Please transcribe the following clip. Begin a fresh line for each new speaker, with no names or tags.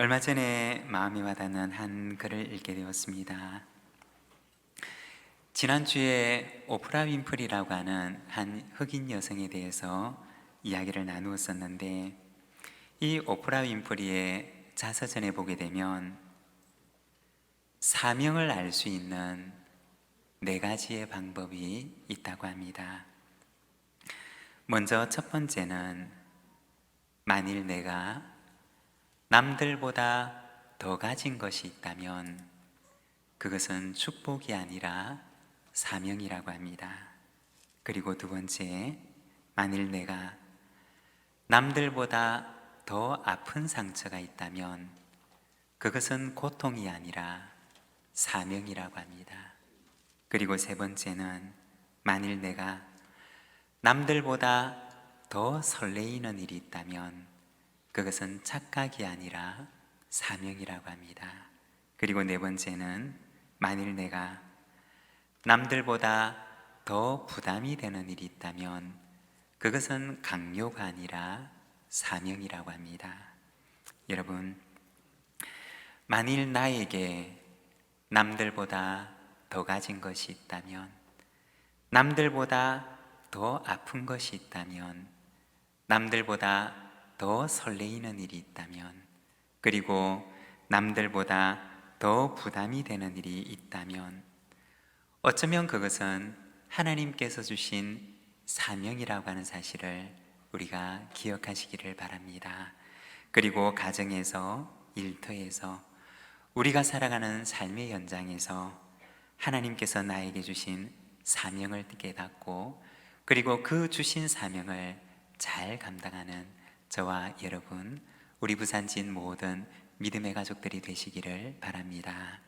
얼마 전에 마음이 와닿는 한 글을 읽게 되었습니다. 지난주에 오프라 윈프리라고 하는 한 흑인 여성에 대해서 이야기를 나누었었는데 이 오프라 윈프리의 자서전에 보게 되면 사명을 알 수 있는 네 가지의 방법이 있다고 합니다. 먼저 첫 번째는 만일 내가 남들보다 더 가진 것이 있다면 그것은 축복이 아니라 사명이라고 합니다. 그리고 두 번째, 만일 내가 남들보다 더 아픈 상처가 있다면 그것은 고통이 아니라 사명이라고 합니다. 그리고 세 번째는 만일 내가 남들보다 더 설레이는 일이 있다면 그것은 착각이 아니라 사명이라고 합니다. 그리고 네 번째는 만일 내가 남들보다 더 부담이 되는 일이 있다면 그것은 강요가 아니라 사명이라고 합니다. 여러분, 만일 나에게 남들보다 더 가진 것이 있다면, 남들보다 더 아픈 것이 있다면, 남들보다 더 설레이는 일이 있다면, 그리고 남들보다 더 부담이 되는 일이 있다면, 어쩌면 그것은 하나님께서 주신 사명이라고 하는 사실을 우리가 기억하시기를 바랍니다. 그리고 가정에서, 일터에서, 우리가 살아가는 삶의 현장에서 하나님께서 나에게 주신 사명을 깨닫고 그리고 그 주신 사명을 잘 감당하는 저와 여러분, 우리 부산진 모든 믿음의 가족들이 되시기를 바랍니다.